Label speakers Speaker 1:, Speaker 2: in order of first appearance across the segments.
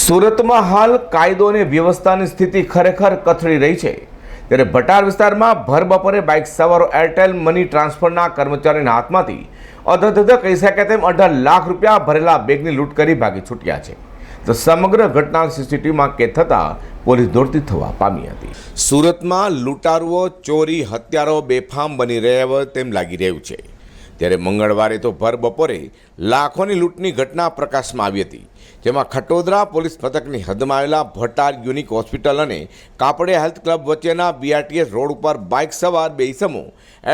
Speaker 1: સુરતમાં હાલ કાયદો અને વ્યવસ્થાની સ્થિતિ ખરેખર કથળી રહી છે. ત્યારે ભટાર વિસ્તારમાં ભર બપોરે બાઇક સવારો એરટેલ મની ટ્રાન્સફરના કર્મચારીના હાથમાંથી અધધધ કહી શકાય તેમ અઢાર લાખ રૂપિયા ભરેલા બેગની લૂંટ કરી ભાગી છૂટ્યા છે. તો સમગ્ર ઘટના સીસીટીવીમાં કેદ થતાં પોલીસ દોડતી થવા પામી હતી. સુરતમાં લૂંટારુઓ, ચોરી હત્યારો બેફામ બની રહ્યા હોય તેમ લાગી રહ્યું છે. ત્યારે મંગળવારે તો ભર બપોરે લાખોની લૂંટની ઘટના પ્રકાશમાં આવી હતી, જેમાં ખટોદરા પોલીસ મથકની હદમાં આવેલા ભટાર યુનિક હોસ્પિટલ અને કાપડે હેલ્થ ક્લબ વચ્ચેના બીઆરટીએસ રોડ ઉપર બાઇક સવાર બે ઇસમો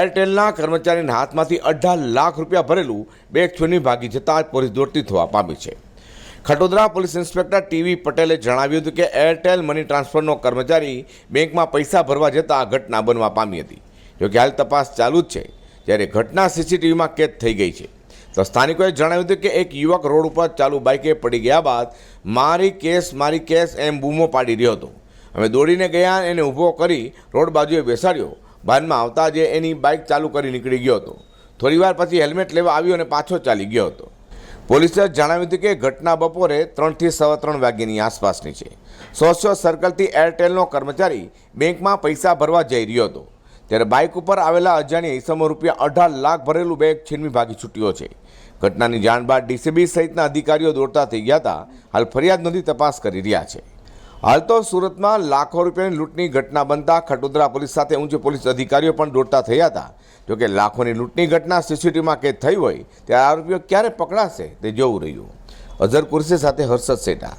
Speaker 1: એરટેલના કર્મચારીના હાથમાંથી અઢાર લાખ રૂપિયા ભરેલું બેગ છોની ભાગી જતાં પોલીસ દોડતી થવા પામી છે. ખટોદરા પોલીસ ઇન્સ્પેક્ટર ટીવી પટેલે જણાવ્યું હતું કે એરટેલ મની ટ્રાન્સફરનો કર્મચારી બેંકમાં પૈસા ભરવા જતાં ઘટના બનવા પામી હતી. જોકે હાલ તપાસ ચાલુ જ છે. જ્યારે ઘટના સીસીટીવીમાં કેદ થઈ ગઈ છે. તો સ્થાનિકોએ જણાવ્યું હતું કે એક યુવક રોડ ઉપર ચાલુ બાઇકે પડી ગયા બાદ મારી કેસ મારી કેસ એમ બૂમો પાડી રહ્યો હતો. અમે દોડીને ગયા, એને ઊભો કરી રોડ બાજુએ બેસાડ્યો. બાદમાં આવતા જે એની બાઇક ચાલુ કરી નીકળી ગયો હતો. થોડીવાર પછી હેલ્મેટ લેવા આવ્યો અને પાછો ચાલી ગયો હતો. પોલીસે જણાવ્યું હતું કે ઘટના બપોરે ત્રણથી સવા ત્રણ વાગ્યાની આસપાસની છે. સોશિયો સર્કલથી એરટેલનો કર્મચારી બેંકમાં પૈસા ભરવા જઈ રહ્યો હતો. ત્યારે બાઇક ઉપર આવેલા અજાણ્યા ઈસમો રૂપિયા અઢાર લાખ ભરેલું બેગ છીનવી ભાગી છૂટ્યો છે. ઘટનાની જાણ બાદ ડીસીબી સહિતના અધિકારીઓ દોડતા થઈ ગયા હતા. હાલ ફરિયાદ નોંધી તપાસ કરી રહ્યા છે. હાલ તો સુરતમાં લાખો રૂપિયાની લૂંટની ઘટના બનતા ખટોદરા પોલીસ સાથે ઊંચે પોલીસ અધિકારીઓ પણ દોડતા થયા હતા. જોકે લાખોની લૂંટની ઘટના સીસીટીવીમાં કેદ થઈ હોય, ત્યારે આરોપીઓ ક્યારે પકડાશે તે જોવું રહ્યું. અઝર કુરશી સાથે હર્ષદ સેટા.